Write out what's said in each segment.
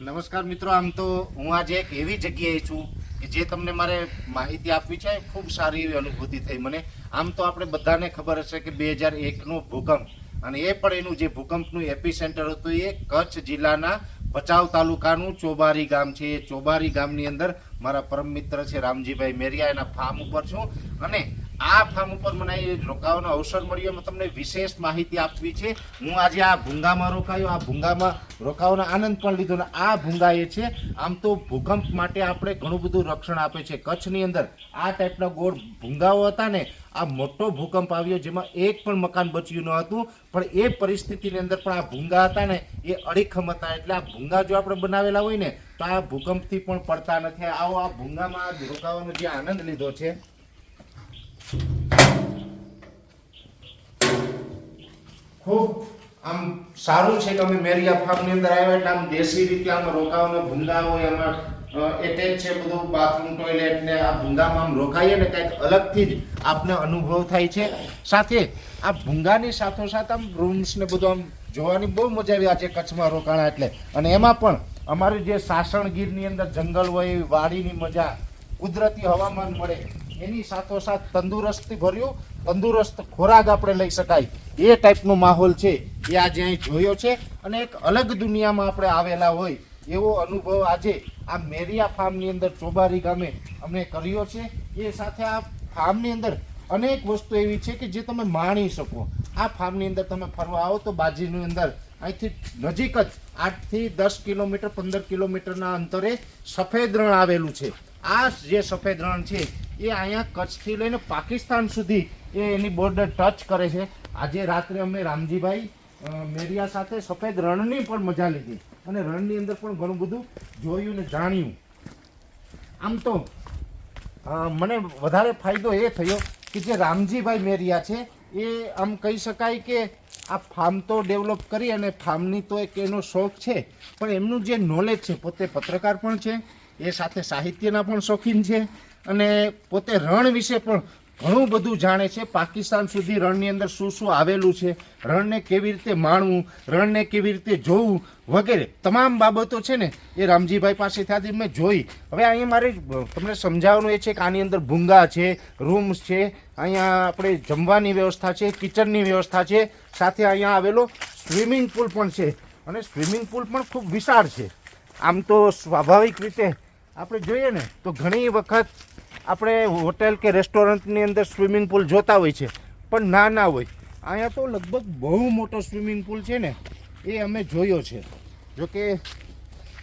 નમસ્કાર મિત્રો, આમ તો હું આજે એક એવી જગ્યાએ છું કે જે તમને મારે માહિતી આપવી છે, ખૂબ સારી એવી અનુભૂતિ થઈ મને. આમ તો આપણે બધાને ખબર હશે કે બે હજાર એકનો ભૂકંપ અને એ પણ એનું જે ભૂકંપનું એપી સેન્ટર હતું, એ કચ્છ જિલ્લાના ભચાઉ તાલુકાનું ચોબારી ગામ છે. એ ચોબારી ગામની અંદર મારા પરમ મિત્ર છે રામજીભાઈ મેરિયા, એના ફાર્મ ઉપર છું. અને આ ફાર્મ ઉપર મને એ રોકાવાનો અવસર મળ્યો તમને વિશેષ માહિતી આપવી છે. હું આજે આ ભૂંગામાં રોકાયો, આ ભૂંગામાં રોકાવાનો આનંદ પણ લીધો ને આ ભૂંગા એ છે, આમ તો ભૂકંપ માટે આપણે ઘણું બધું રક્ષણ આપે છે. કચ્છની અંદર આ ટાઈપના ગોળ ભૂંગાઓ હતા ને, આ મોટો ભૂકંપ આવ્યો જેમાં એક પણ મકાન બચ્યું ન હતું. પણ એ પરિસ્થિતિની અંદર પણ આ ભૂંગા હતા ને, એ અડીખમ હતા. એટલે આ ભૂંગા જો આપણે બનાવેલા હોય ને, તો આ ભૂકંપથી પણ પડતા નથી. આવો આ ભૂંગામાં રોકાવાનો જે આનંદ લીધો છે. ખૂબ આમ સારું છે કે અમે મેરિયા ફાર્મની અંદર આવ્યા એટલે આમ દેશી રીતે આમ રોકાવાનો ભૂંદા હોય એમાં એટેચ છે બધું બાથરૂમ ટોયલેટ ને આ ભૂંગામાં આમ રોકાઈએ ને કંઈક અલગથી જ આપને અનુભવ થાય છે. સાથે આ ભૂંગાની સાથોસાથ આમ રૂમ્સ ને બધું આમ જોવાની બહુ મજા આવી. આજે કચ્છમાં રોકાણા એટલે. અને એમાં પણ અમારું જે સાસણગીરની અંદર જંગલ હોય વાડીની મજા કુદરતી હવામાન મળે. એની સાથોસાથ તંદુરસ્તી ભર્યું, તંદુરસ્ત ખોરાક આપણે લઈ શકાય. એ ટાઈપનો માહોલ છે, એ આજે અહીં જોયો છે. અને એક અલગ દુનિયામાં આપણે આવેલા હોય, એવો અનુભવ આજે આ મેરિયા ફાર્મની અંદર ચોબારી ગામે અમે કર્યો છે. એ સાથે આ ફાર્મની અંદર અનેક વસ્તુ એવી છે કે જે તમે માણી શકો. આ ફાર્મની અંદર તમે ફરવા આવો તો બાજીની અંદર અહીંથી નજીક જ આઠથી દસ કિલોમીટર, પંદર કિલોમીટરના અંતરે સફેદ રણ આવેલું છે. આ જે સફેદ રણ છે, એ અહીંયા કચ્છથી લઈને પાકિસ્તાન સુધી એ એની બોર્ડર ટચ કરે છે. આજે રાત્રે અમે રામજીભાઈ મેરિયા સાથે સફેદ રણની પણ મજા લીધી અને રણની અંદર પણ ઘણું બધું જોયું ને જાણ્યું. આમ તો મને વધારે ફાયદો એ થયો કે જે રામજીભાઈ મેરિયા છે, એ આમ કહી શકાય કે આ ફાર્મ તો ડેવલપ કરી અને ફાર્મની તો એક એનો શોખ છે, પણ એમનું જે નોલેજ છે, પોતે પત્રકાર પણ છે એ સાથે સાહિત્યના પણ શોખીન છે અને પોતે રણ વિશે પણ ઘણું બધું જાણે છે. પાકિસ્તાન સુધી રણની અંદર શું શું આવેલું છે, રણને કેવી રીતે માણવું, રણને કેવી રીતે જોવું વગેરે તમામ બાબતો છે ને એ રામજીભાઈ પાસેથી મેં જોઈ. હવે અહીંયા મારે તમને સમજાવવાનું એ છે કે આની અંદર ભૂંગા છે, રૂમ્સ છે, અહીંયા આપણે જમવાની વ્યવસ્થા છે, કિચનની વ્યવસ્થા છે, સાથે અહીંયા આવેલો સ્વિમિંગ પુલ પણ છે અને સ્વિમિંગ પુલ પણ ખૂબ વિશાળ છે. આમ તો સ્વાભાવિક રીતે આપણે જોઈએ ને, તો ઘણી વખત આપણે હોટેલ કે રેસ્ટોરન્ટની અંદર સ્વિમિંગ પુલ જોતા હોય છે, પણ ના ના હોય. અહીંયા તો લગભગ બહુ મોટો સ્વિમિંગ પુલ છે ને, એ અમે જોયો છે. જોકે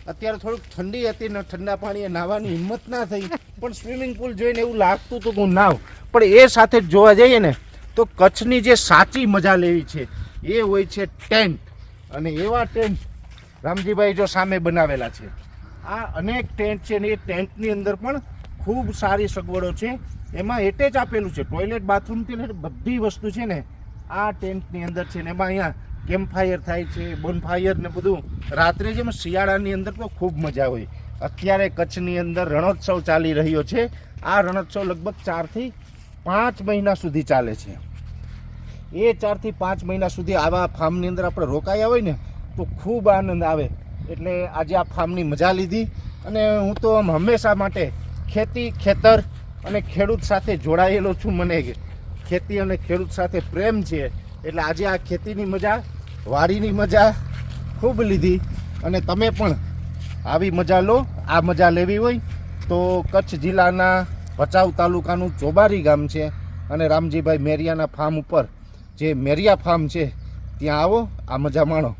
અત્યારે થોડુંક ઠંડી હતી ને, ઠંડા પાણીએ નાહવાની હિંમત ના થઈ, પણ સ્વિમિંગ પુલ જોઈને એવું લાગતું હતું કે હું નાવ પણ એ સાથે જ જોવા જઈએ ને, તો કચ્છની જે સાચી મજા લેવી છે, એ હોય છે ટેન્ટ. અને એવા ટેન્ટ રામજીભાઈ જો સામે બનાવેલા છે. આ અનેક ટેન્ટ છે ને એ ટેન્ટની અંદર પણ ખૂબ સારી સગવડો છે. એમાં એટેચ આપેલું છે. ટોયલેટ બાથરૂમથી લઈને બધી વસ્તુ છે ને આ ટેન્ટની અંદર છે ને એમાં અહીંયા કેમ્પ ફાયર થાય છે બોનફાયર ને બધું. રાત્રે જેમ શિયાળાની અંદર તો ખૂબ મજા હોય. અત્યારે કચ્છની અંદર રણોત્સવ ચાલી રહ્યો છે. આ રણોત્સવ લગભગ ચારથી પાંચ મહિના સુધી ચાલે છે. એ ચારથી પાંચ મહિના સુધી આવા ફાર્મની અંદર આપણે રોકાયા હોય ને, તો ખૂબ આનંદ આવે. એટલે આજે આ ફાર્મની મજા લીધી અને હું તો આમ હંમેશા માટે ખેતી, ખેતર અને ખેડૂત સાથે જોડાયેલો છું. મને ખેતી અને ખેડૂત સાથે પ્રેમ છે. એટલે આજે આ ખેતીની મજા, વાડીની મજા ખૂબ લીધી અને તમે પણ આવી મજા લો. આ મજા લેવી હોય તો કચ્છ જિલ્લાના ભચાઉ તાલુકાનું ચોબારી ગામ છે અને રામજીભાઈ મેરિયાના ફાર્મ ઉપર જે મેરિયા ફાર્મ છે, ત્યાં આવો, આ મજા માણો.